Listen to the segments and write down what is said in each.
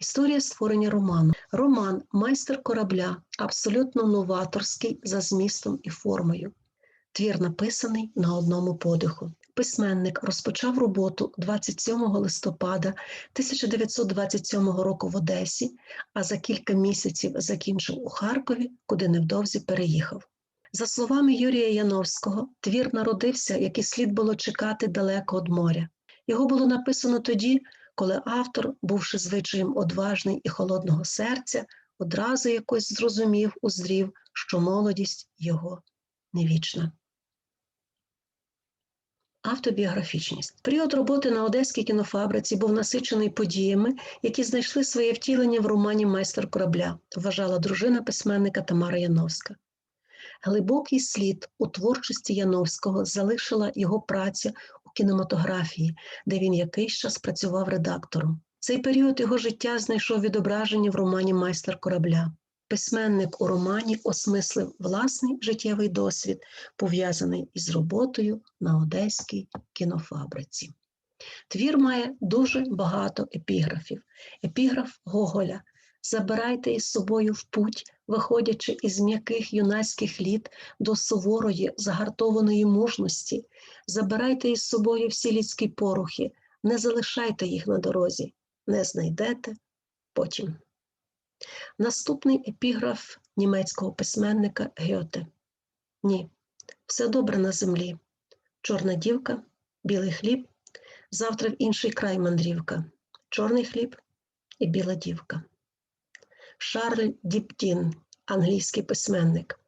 Історія створення роману. Роман Майстер корабля абсолютно новаторський за змістом і формою. Твір написаний на одному подиху. Письменник розпочав роботу 27 листопада 1927 року в Одесі, а за кілька місяців закінчив у Харкові, куди невдовзі переїхав. За словами Юрія Яновського, твір народився, як і слід було чекати далеко від моря. Його було написано тоді, коли автор, бувши звичаєм одважний і холодного серця, одразу якось зрозумів, узрів, що молодість його не вічна. Автобіографічність. Період роботи на одеській кінофабриці був насичений подіями, які знайшли своє втілення в романі Майстер корабля, вважала дружина письменника Тамара Яновська. Глибокий слід у творчості Яновського залишила його праця кінематографії, де він якийсь час працював редактором. Цей період його життя знайшов відображення в романі Майстер корабля. Письменник у романі осмислив власний життєвий досвід, пов'язаний із роботою на одеській кінофабриці. Твір має дуже багато епіграфів. Епіграф Гоголя Забирайте із собою в путь, виходячи із м'яких юнацьких літ до суворої, загартованої мужності, забирайте із собою всі людські порухи, не залишайте їх на дорозі, не знайдете потім. Наступний епіграф німецького письменника Гьоте. Ні, все добре на землі. Чорна дівка, білий хліб, завтра в інший край мандрівка, чорний хліб і біла дівка. Шарль Діптін, англійський письменник,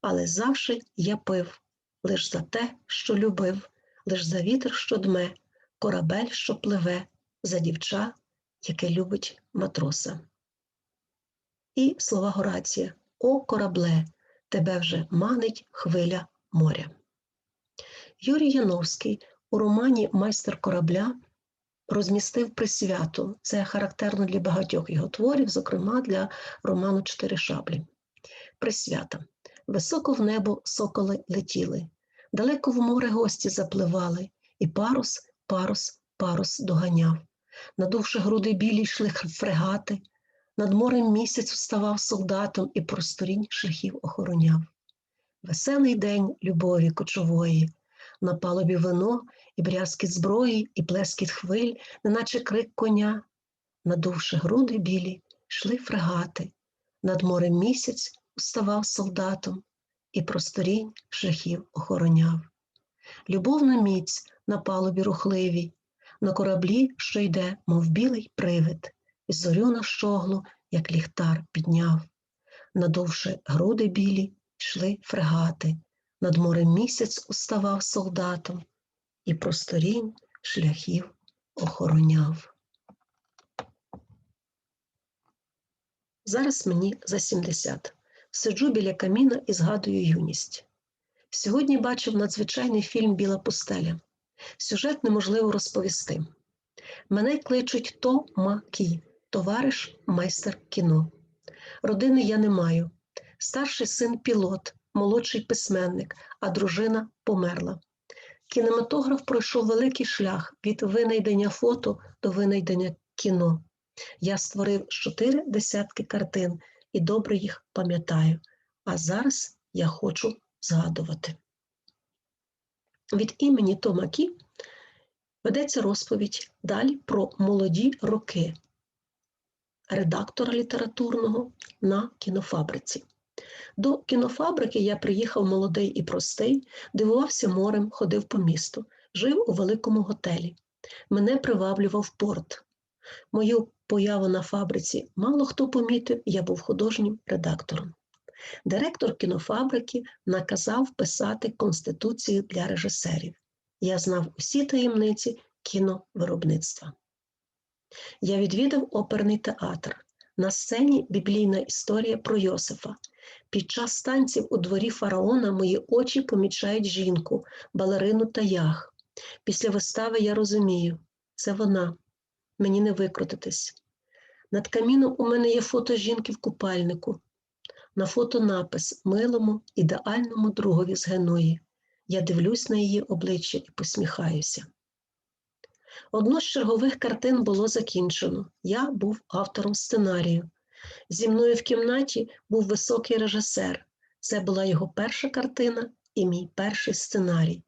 але завжди я пив лиш за те, що любив, лиш за вітер, що дме, корабель, що пливе, за дівча, яке любить матроса. І слова Горація О корабле, тебе вже манить хвиля моря. Юрій Яновський у романі Майстер корабля розмістив присвяту. Це характерно для багатьох його творів, зокрема для роману Чотири шаблі. Присвята. Високо в небо соколи летіли, далеко в море гості запливали, і парус, парус, парус доганяв. Надувши груди білі йшли фрегати, над морем місяць вставав солдатом і просторінь шляхів охороняв. Веселий день любові кочової, на палубі вино і брязкіт зброї, і плескіт хвиль, неначе крик коня. Надувши груди білі, йшли фрегати, над морем місяць уставав солдатом і просторінь шляхів охороняв. Любовна міць на палубі рухливій, на кораблі, що йде, мов білий привид, і зорю на щоглу, як ліхтар, підняв. Надувши груди білі, йшли фрегати, над морем місяць уставав солдатом і просторінь шляхів охороняв. Зараз мені за 70. Сиджу біля каміна і згадую юність. Сьогодні бачив надзвичайний фільм Біла пустеля. Сюжет неможливо розповісти. Мене кличуть Тома Кі, товариш майстер кіно. Родини я не маю. Старший син пілот, молодший письменник, а дружина померла. Кінематограф пройшов великий шлях від винайдення фото до винайдення кіно. Я створив чотири десятки картин і добре їх пам'ятаю. А зараз я хочу згадувати. Від імені Тома Кі ведеться розповідь далі про молоді роки редактора літературного на кінофабриці. До кінофабрики я приїхав молодий і простий, дивувався морем, ходив по місту, жив у великому готелі. Мене приваблював порт. Мою появу на фабриці мало хто помітив, я був художнім редактором. Директор кінофабрики наказав писати конституцію для режисерів. Я знав усі таємниці кіновиробництва. Я відвідав оперний театр. На сцені біблійна історія про Йосифа. Під час танців у дворі фараона мої очі помічають жінку, балерину та ях. Після вистави я розумію, це вона, мені не викрутитись. Над каміном у мене є фото жінки в купальнику. На фото напис милому, ідеальному другові з Геної. Я дивлюсь на її обличчя і посміхаюся. Одну з чергових картин було закінчено. Я був автором сценарію. Зі мною в кімнаті був високий режисер. Це була його перша картина і мій перший сценарій.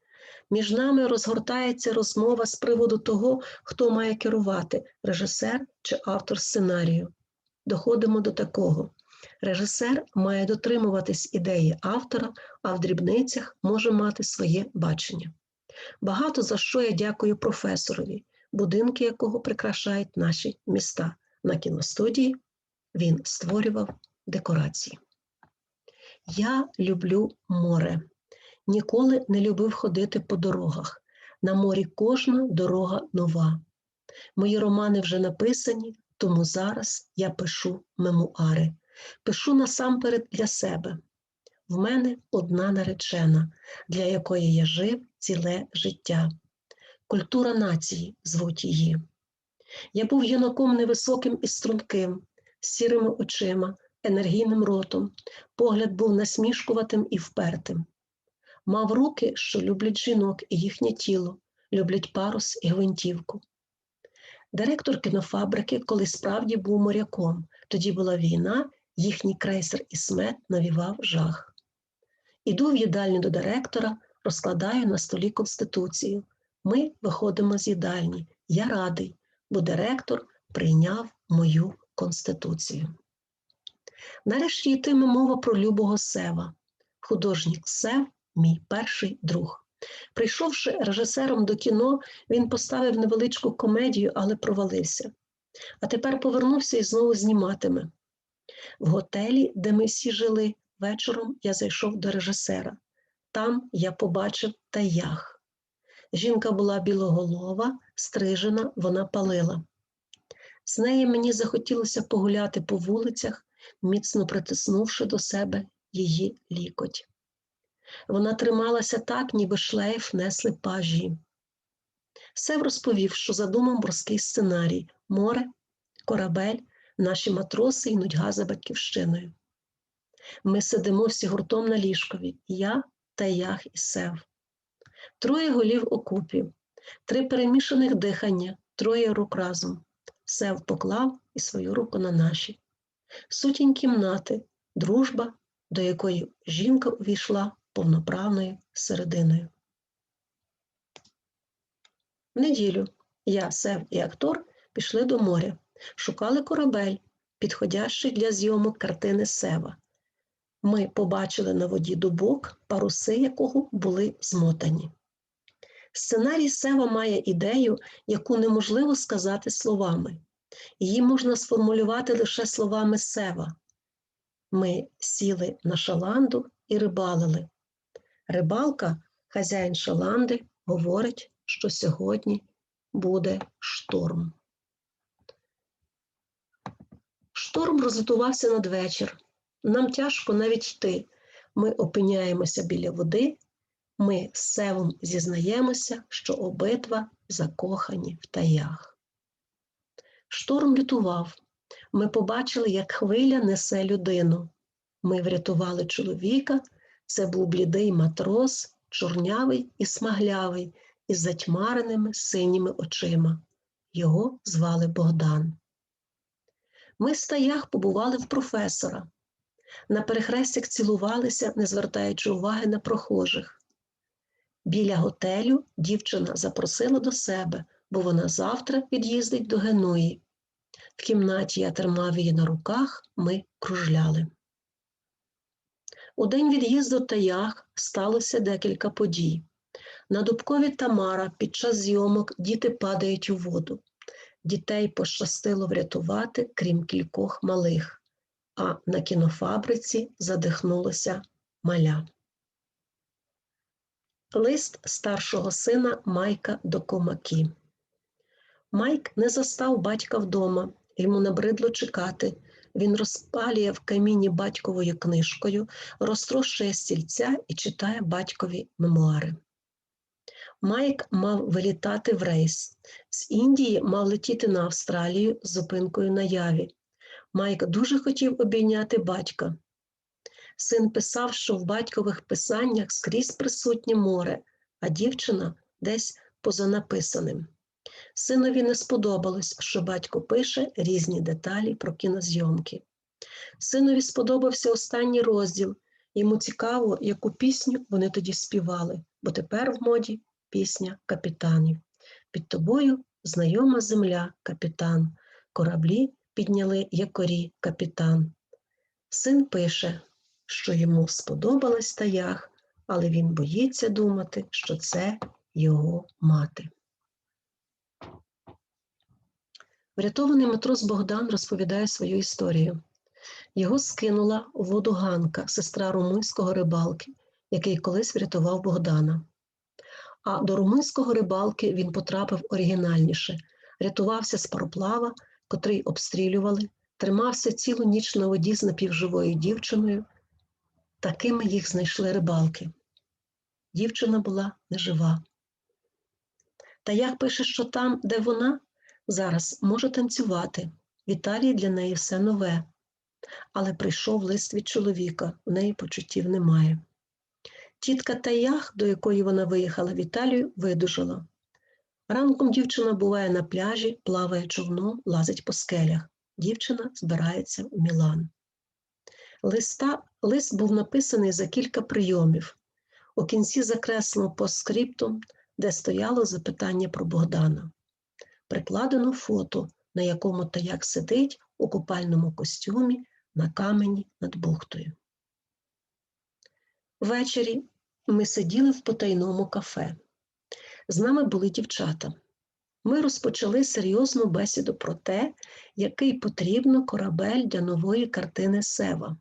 Між нами розгортається розмова з приводу того, хто має керувати режисер чи автор сценарію. Доходимо до такого. Режисер має дотримуватись ідеї автора, а в дрібницях може мати своє бачення. Багато за що я дякую професорові, будинки якого прикрашають наші міста. На кіностудії він створював декорації. Я люблю море. Ніколи не любив ходити по дорогах. На морі кожна дорога нова. Мої романи вже написані, тому зараз я пишу мемуари. Пишу насамперед для себе. В мене одна наречена, для якої я жив ціле життя. Культура нації звуть її. Я був юнаком невисоким і струнким, сірими очима, енергійним ротом, погляд був насмішкуватим і впертим. Мав руки, що люблять жінок і їхнє тіло, люблять парус і гвинтівку. Директор кінофабрики, коли справді був моряком, тоді була війна, їхній крейсер Ісмет навівав жах. Іду в їдальню до директора, розкладаю на столі Конституцію. Ми виходимо з їдальні. Я радий, бо директор прийняв мою Конституцію. Нарешті йтиме мова про любого Сева. Художник Сев мій перший друг. Прийшовши режисером до кіно, він поставив невеличку комедію, але провалився. А тепер повернувся і знову зніматиме. В готелі, де ми всі жили, вечором я зайшов до режисера. Там я побачив таях. Жінка була білоголова, стрижена, вона палила. З неї мені захотілося погуляти по вулицях, міцно притиснувши до себе її лікоть. Вона трималася так, ніби шлейф несли пажі. Сев розповів, що задумав морський сценарій море, корабель, наші матроси і нудьга за батьківщиною. Ми сидимо всі гуртом на ліжкові, я та ях і сев. Троє голів окупів, три перемішаних дихання, троє рук разом. Сев поклав і свою руку на наші. Сутінь кімнати, дружба, до якої жінка увійшла повноправною серединою. В неділю я, Сев і актор пішли до моря, шукали корабель, підходящий для зйомок картини Сева. Ми побачили на воді дубок, паруси якого були змотані. Сценарій Сева має ідею, яку неможливо сказати словами. Її можна сформулювати лише словами Сева. Ми сіли на шаланду і рибалили. Рибалка, хазяїн шаланди, говорить, що сьогодні буде шторм. Шторм розготувався надвечір. Нам тяжко навіть йти. Ми опиняємося біля води, ми з севом зізнаємося, що обидва закохані в таях. Шторм лютував. Ми побачили, як хвиля несе людину. Ми врятували чоловіка. Це був блідий матрос, чорнявий і смаглявий, із затьмареними синіми очима. Його звали Богдан. Ми з таях побували в професора. На перехрестях цілувалися, не звертаючи уваги на прохожих. Біля готелю дівчина запросила до себе, бо вона завтра від'їздить до Генуї. В кімнаті я тримав її на руках, ми кружляли. У день від'їзду таях сталося декілька подій. На Дубкові Тамара під час зйомок діти падають у воду. Дітей пощастило врятувати, крім кількох малих, а на кінофабриці задихнулося маля. Лист старшого сина Майка до Комакі. Майк не застав батька вдома, йому набридло чекати. Він розпалює в каміні батьковою книжкою, розтрощує стільця і читає батькові мемуари. Майк мав вилітати в рейс. З Індії мав летіти на Австралію з зупинкою на яві. Майк дуже хотів обійняти батька. Син писав, що в батькових писаннях скрізь присутнє море, а дівчина десь поза написаним. Синові не сподобалось, що батько пише різні деталі про кінозйомки. Синові сподобався останній розділ. Йому цікаво, яку пісню вони тоді співали, бо тепер в моді пісня капітанів. Під тобою знайома земля, капітан. Кораблі підняли якорі капітан. Син пише, що йому сподобалась таях, але він боїться думати, що це його мати. Врятований матрос Богдан розповідає свою історію. Його скинула у воду Ганка, сестра румунського рибалки, який колись врятував Богдана. А до румунського рибалки він потрапив оригінальніше, рятувався з пароплава, котрий обстрілювали, тримався цілу ніч на воді з напівживою дівчиною. Такими їх знайшли рибалки. Дівчина була нежива. Та як пише, що там, де вона, зараз може танцювати. В Італії для неї все нове. Але прийшов лист від чоловіка, в неї почуттів немає. Тітка Таях, до якої вона виїхала в Італію, видужала. Ранком дівчина буває на пляжі, плаває човном, лазить по скелях. Дівчина збирається в Мілан. Листа, лист був написаний за кілька прийомів. У кінці закреслено постскриптум, де стояло запитання про Богдана. Прикладено фото, на якому Таяк сидить у купальному костюмі на камені над бухтою. Ввечері ми сиділи в потайному кафе. З нами були дівчата. Ми розпочали серйозну бесіду про те, який потрібно корабель для нової картини Сева.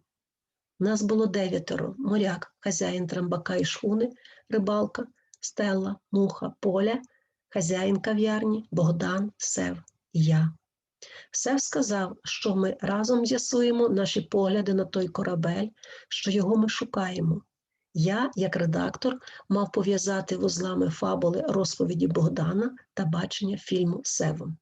Нас було дев'ятеро: моряк, хазяїн трамбака і шхуни, рибалка, стелла, муха, поля, хазяїн кав'ярні, Богдан, Сев і я. Сев сказав, що ми разом з'ясуємо наші погляди на той корабель, що його ми шукаємо. Я, як редактор, мав пов'язати вузлами фабули розповіді Богдана та бачення фільму Севом.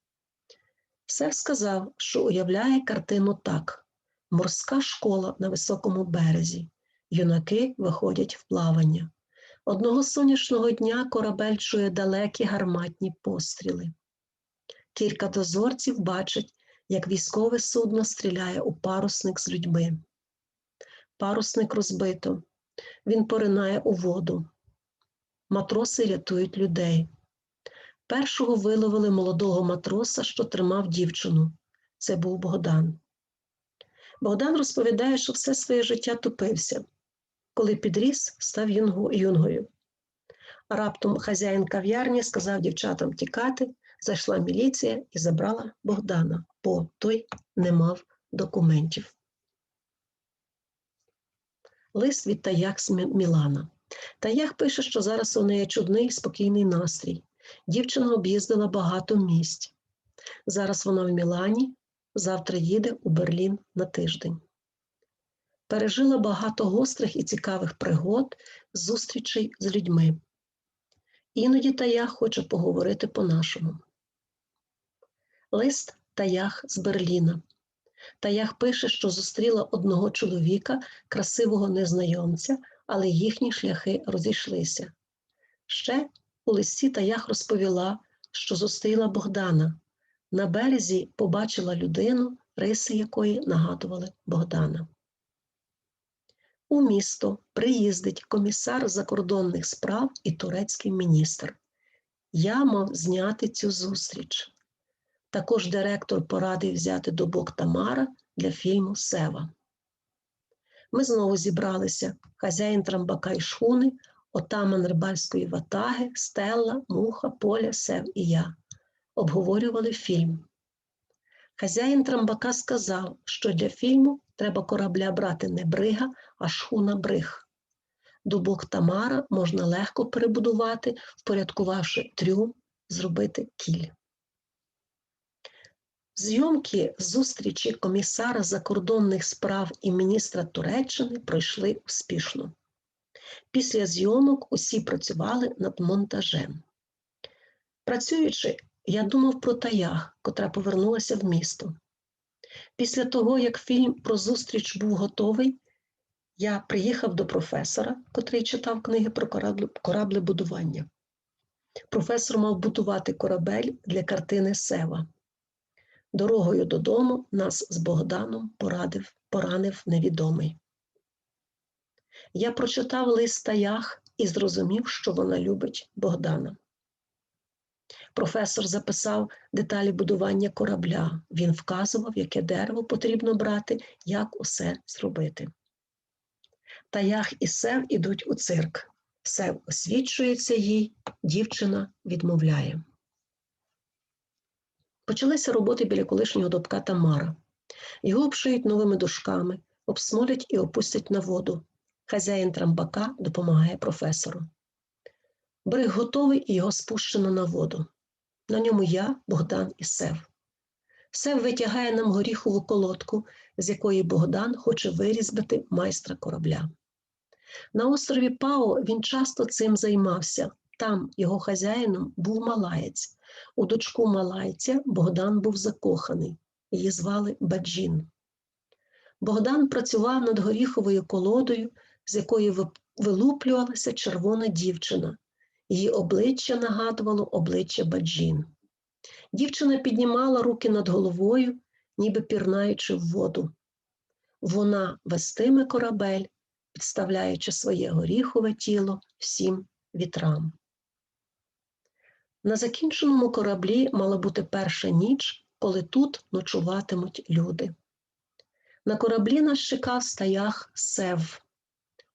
Сев сказав, що уявляє картину так: морська школа на високому березі, юнаки виходять в плавання. Одного сонячного дня корабель чує далекі гарматні постріли. Кілька дозорців бачать, як військове судно стріляє у парусник з людьми. Парусник розбито, він поринає у воду. Матроси рятують людей. Першого виловили молодого матроса, що тримав дівчину. Це був Богдан. Богдан розповідає, що все своє життя тупився. Коли підріс, став юнгою. Раптом хазяїн кав'ярні сказав дівчатам тікати, зайшла міліція і забрала Богдана, бо той не мав документів. Лист від Таях з Мілана. Таях пише, що зараз у неї чудний спокійний настрій. Дівчина об'їздила багато місць. Зараз вона в Мілані, завтра їде у Берлін на тиждень. Пережила багато гострих і цікавих пригод, зустрічей з людьми. Іноді Таях хоче поговорити по-нашому. Лист Таях з Берліна. Таях пише, що зустріла одного чоловіка, красивого незнайомця, але їхні шляхи розійшлися. Ще у листі Таях розповіла, що зустріла Богдана. На березі побачила людину, риси якої нагадували Богдана. У місто приїздить комісар закордонних справ і турецький міністр. Я мав зняти цю зустріч. Також директор порадив взяти до бок Тамара для фільму Сева. Ми знову зібралися хазяїн трамбака і шхуни, отаман рибальської ватаги, Стелла, Муха, Поля, Сев і я. Обговорювали фільм. Хазяїн трамбака сказав, що для фільму треба корабля брати не брига, а шхуна бриг. Дубок Тамара можна легко перебудувати, впорядкувавши трюм, зробити кіль. Зйомки зустрічі комісара закордонних справ і міністра Туреччини пройшли успішно. Після зйомок усі працювали над монтажем. Працюючи, я думав про таях, котра повернулася в місто. Після того, як фільм про зустріч був готовий, я приїхав до професора, котрий читав книги про кораблебудування. Професор мав будувати корабель для картини Сева. Дорогою додому нас з Богданом порадив, поранив невідомий. Я прочитав лист Таях і зрозумів, що вона любить Богдана. Професор записав деталі будування корабля. Він вказував, яке дерево потрібно брати, як усе зробити. Таях і Сев ідуть у цирк. Сев освічується їй, дівчина відмовляє. Почалися роботи біля колишнього добка Тамара. Його обшиють новими дошками, обсмолять і опустять на воду. Хазяїн трамбака допомагає професору. Берег готовий і його спущено на воду. На ньому я, Богдан і Сев. Сев витягає нам горіхову колодку, з якої Богдан хоче вирізбити майстра корабля. На острові Пао він часто цим займався. Там його хазяїном був малаєць. У дочку малайця Богдан був закоханий. Її звали Баджін. Богдан працював над горіховою колодою, з якої вилуплювалася червона дівчина. Її обличчя нагадувало обличчя Баджін. Дівчина піднімала руки над головою, ніби пірнаючи в воду. Вона вестиме корабель, підставляючи своє горіхове тіло всім вітрам. На закінченому кораблі мала бути перша ніч, коли тут ночуватимуть люди. На кораблі нас чекав стаях Сев.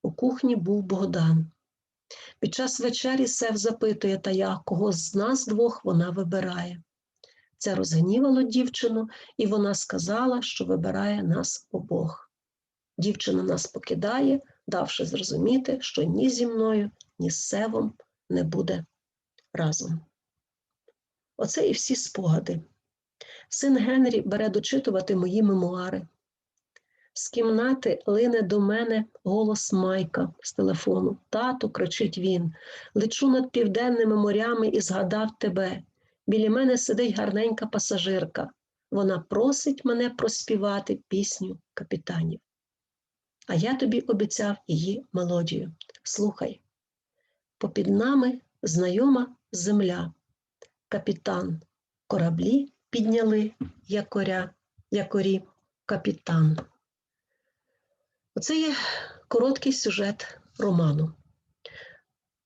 У кухні був Богдан. Під час вечері Сев запитує тая, кого з нас двох вона вибирає. Це розгнівало дівчину, і вона сказала, що вибирає нас обох. Дівчина нас покидає, давши зрозуміти, що ні зі мною, ні з Севом не буде разом. Оце і всі спогади. Син Генрі бере дочитувати мої мемуари. З кімнати лине до мене голос Майка з телефону. Тату, кричить він, лечу над південними морями і згадав тебе. Біля мене сидить гарненька пасажирка. Вона просить мене проспівати пісню капітанів. А я тобі обіцяв її мелодію. Слухай, попід нами знайома земля, капітан, кораблі підняли якоря, якорі капітан. Оце є короткий сюжет роману.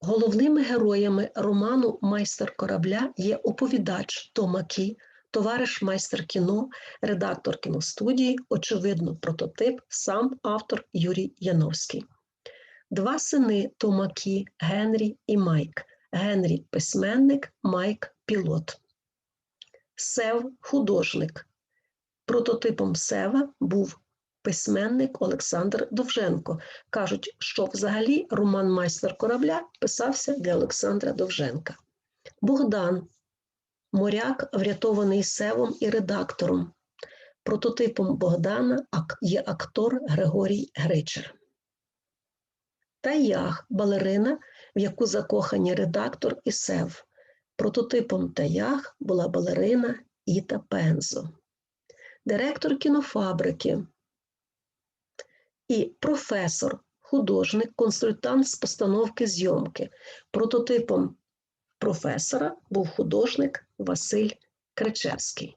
Головними героями роману Майстер корабля є оповідач Тома Кі, товариш майстер кіно, редактор кіностудії, очевидно, прототип, сам автор Юрій Яновський. Два сини Тома Кі, Генрі і Майк. Генрі письменник, Майк пілот. Сев художник. Прототипом Сева був письменник Олександр Довженко. Кажуть, що взагалі роман Майстер корабля писався для Олександра Довженка. Богдан, моряк, врятований севом і редактором. Прототипом Богдана є актор Григорій Гричер. Таях балерина, в яку закохані редактор і сев. Прототипом Таях була балерина Іта Пензо. Директор кінофабрики і професор, художник, консультант з постановки зйомки. Прототипом професора був художник Василь Кричевський.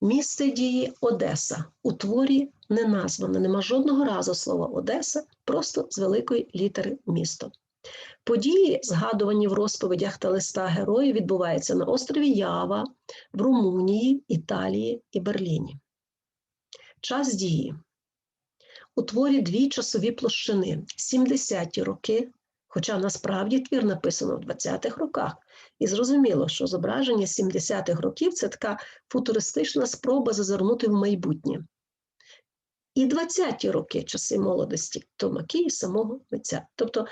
Місце дії Одеса. У творі не названо, нема жодного разу слова Одеса, просто з великої літери місто. Події, згадувані в розповідях та листа героїв, відбуваються на острові Ява, в Румунії, Італії і Берліні. Час дії творі дві часові площини 70-ті роки, хоча насправді твір написано в 20-х роках. І зрозуміло, що зображення 70-х років це така футуристична спроба зазирнути в майбутнє. І 20-ті роки часи молодості Томакі і самого митця. Тобто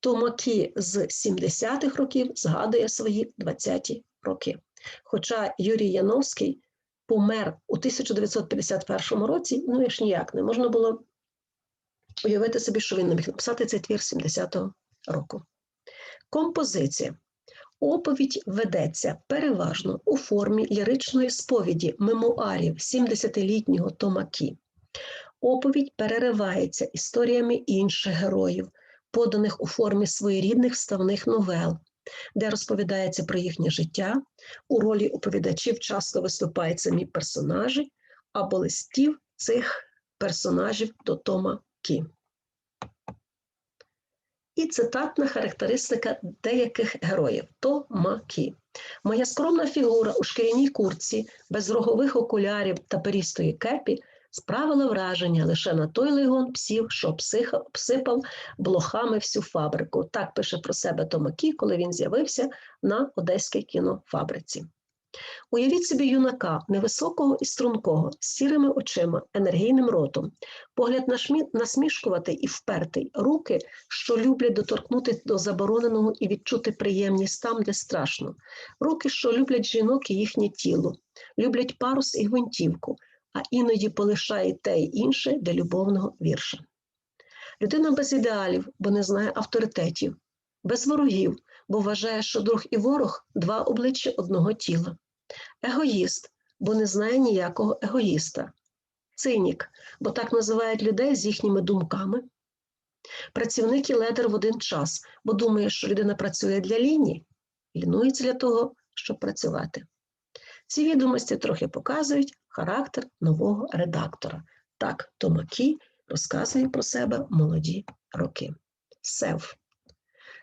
Томакі з 70-х років згадує свої 20-ті роки. Хоча Юрій Яновський помер у 1951 році, ну і ж ніяк не можна було уявити собі, що він не міг написати цей твір 70-го року. Композиція. Оповідь ведеться переважно у формі ліричної сповіді мемуарів 70-літнього Томакі. Оповідь переривається історіями інших героїв, поданих у формі своєрідних вставних новел, де розповідається про їхнє життя. У ролі оповідачів часто виступають самі персонажі або листів цих персонажів до Тома Кі. І цитатна характеристика деяких героїв Тома Кі. Моя скромна фігура у шкіряній курці, без рогових окулярів та перістої кепі справила враження лише на той легон псів, що обсипав блохами всю фабрику. Так пише про себе Тома Кі, коли він з'явився на одеській кінофабриці. Уявіть собі юнака, невисокого і стрункого, з сірими очима, енергійним ротом, погляд насмішкуватий і впертий, руки, що люблять доторкнути до забороненого і відчути приємність там, де страшно, руки, що люблять жінок і їхнє тіло, люблять парус і гвинтівку, а іноді полишає те й інше для любовного вірша. Людина без ідеалів, бо не знає авторитетів, без ворогів, бо вважає, що друг і ворог два обличчя одного тіла. Егоїст, бо не знає ніякого егоїста. Цинік, бо так називають людей з їхніми думками. Працівник і ледер в один час, бо думає, що людина працює для лінії, лінується для того, щоб працювати. Ці відомості трохи показують характер нового редактора. Так Томакі розказує про себе молоді роки. Сев.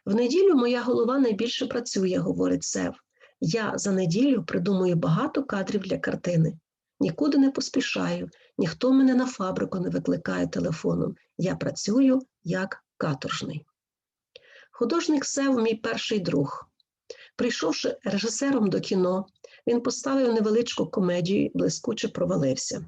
В неділю моя голова найбільше працює, говорить Сев. Я за неділю придумую багато кадрів для картини. Нікуди не поспішаю, ніхто мене на фабрику не викликає телефоном. Я працюю як каторжний. Художник Сев мій перший друг. Прийшовши режисером до кіно, він поставив невеличку комедію блискуче провалився.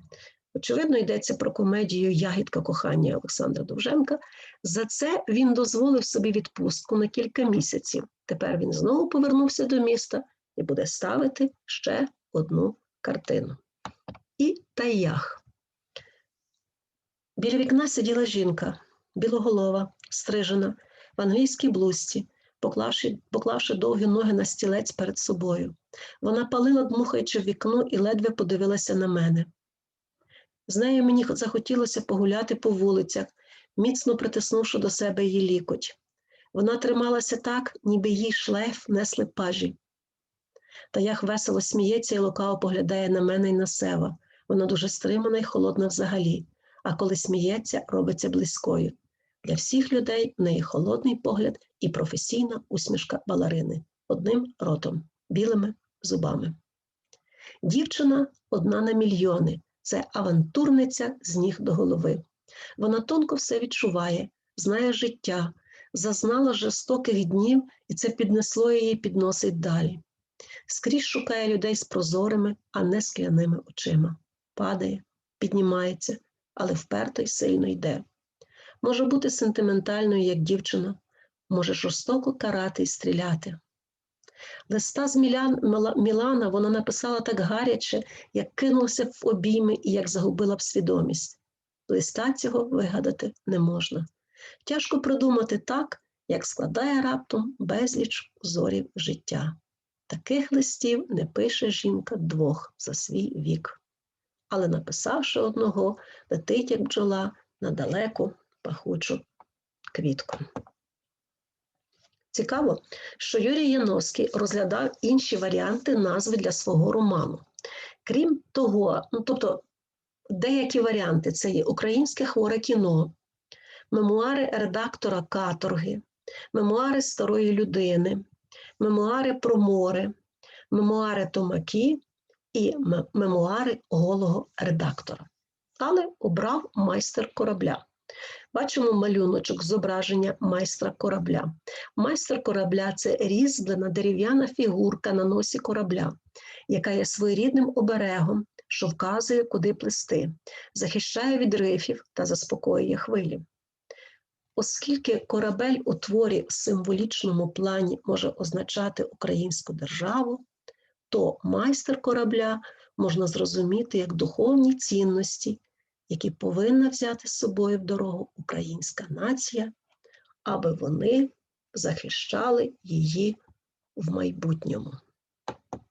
Очевидно, йдеться про комедію Ягідка кохання Олександра Довженка. За це він дозволив собі відпустку на кілька місяців. Тепер він знову повернувся до міста і буде ставити ще одну картину. І таях. Біля вікна сиділа жінка, білоголова, стрижена, в англійській блузці, поклавши, поклавши довгі ноги на стілець перед собою. Вона палила, дмухаючи в вікно, і ледве подивилася на мене. З нею мені захотілося погуляти по вулицях, міцно притиснувши до себе її лікоть. Вона трималася так, ніби їй шлейф несли пажі. Таях весело сміється і лукаво поглядає на мене і на сева. Вона дуже стримана і холодна взагалі, а коли сміється, робиться близькою. Для всіх людей в неї холодний погляд і професійна усмішка балерини одним ротом, білими зубами. Дівчина одна на мільйони, це авантурниця з ніг до голови. Вона тонко все відчуває, знає життя, зазнала жорстоких днів, і це піднесло її підносить далі. Скрізь шукає людей з прозорими, а не скляними очима. Падає, піднімається, але вперто й сильно йде. Може бути сентиментальною, як дівчина, може жорстоко карати і стріляти. Листа з Мілян, Мілана вона написала так гаряче, як кинулася в обійми і як загубила б свідомість. Листа цього вигадати не можна. Тяжко придумати так, як складає раптом безліч зорів життя. Таких листів не пише жінка двох за свій вік. Але написавши одного, летить як бджола на далеку пахучу квітку. Цікаво, що Юрій Яновський розглядав інші варіанти назви для свого роману. Крім того, ну тобто деякі варіанти це є українське хворе кіно, мемуари редактора каторги, мемуари старої людини, мемуари про море, мемуари Томакі і мемуари голого редактора. Але обрав майстер корабля. Бачимо малюночок зображення майстра корабля. Майстер корабля це різьблена дерев'яна фігурка на носі корабля, яка є своєрідним оберегом, що вказує, куди плисти, захищає від рифів та заспокоює хвилі. Оскільки корабель у творі в символічному плані може означати українську державу, то майстер корабля можна зрозуміти як духовні цінності, які повинна взяти з собою в дорогу українська нація, аби вони захищали її в майбутньому.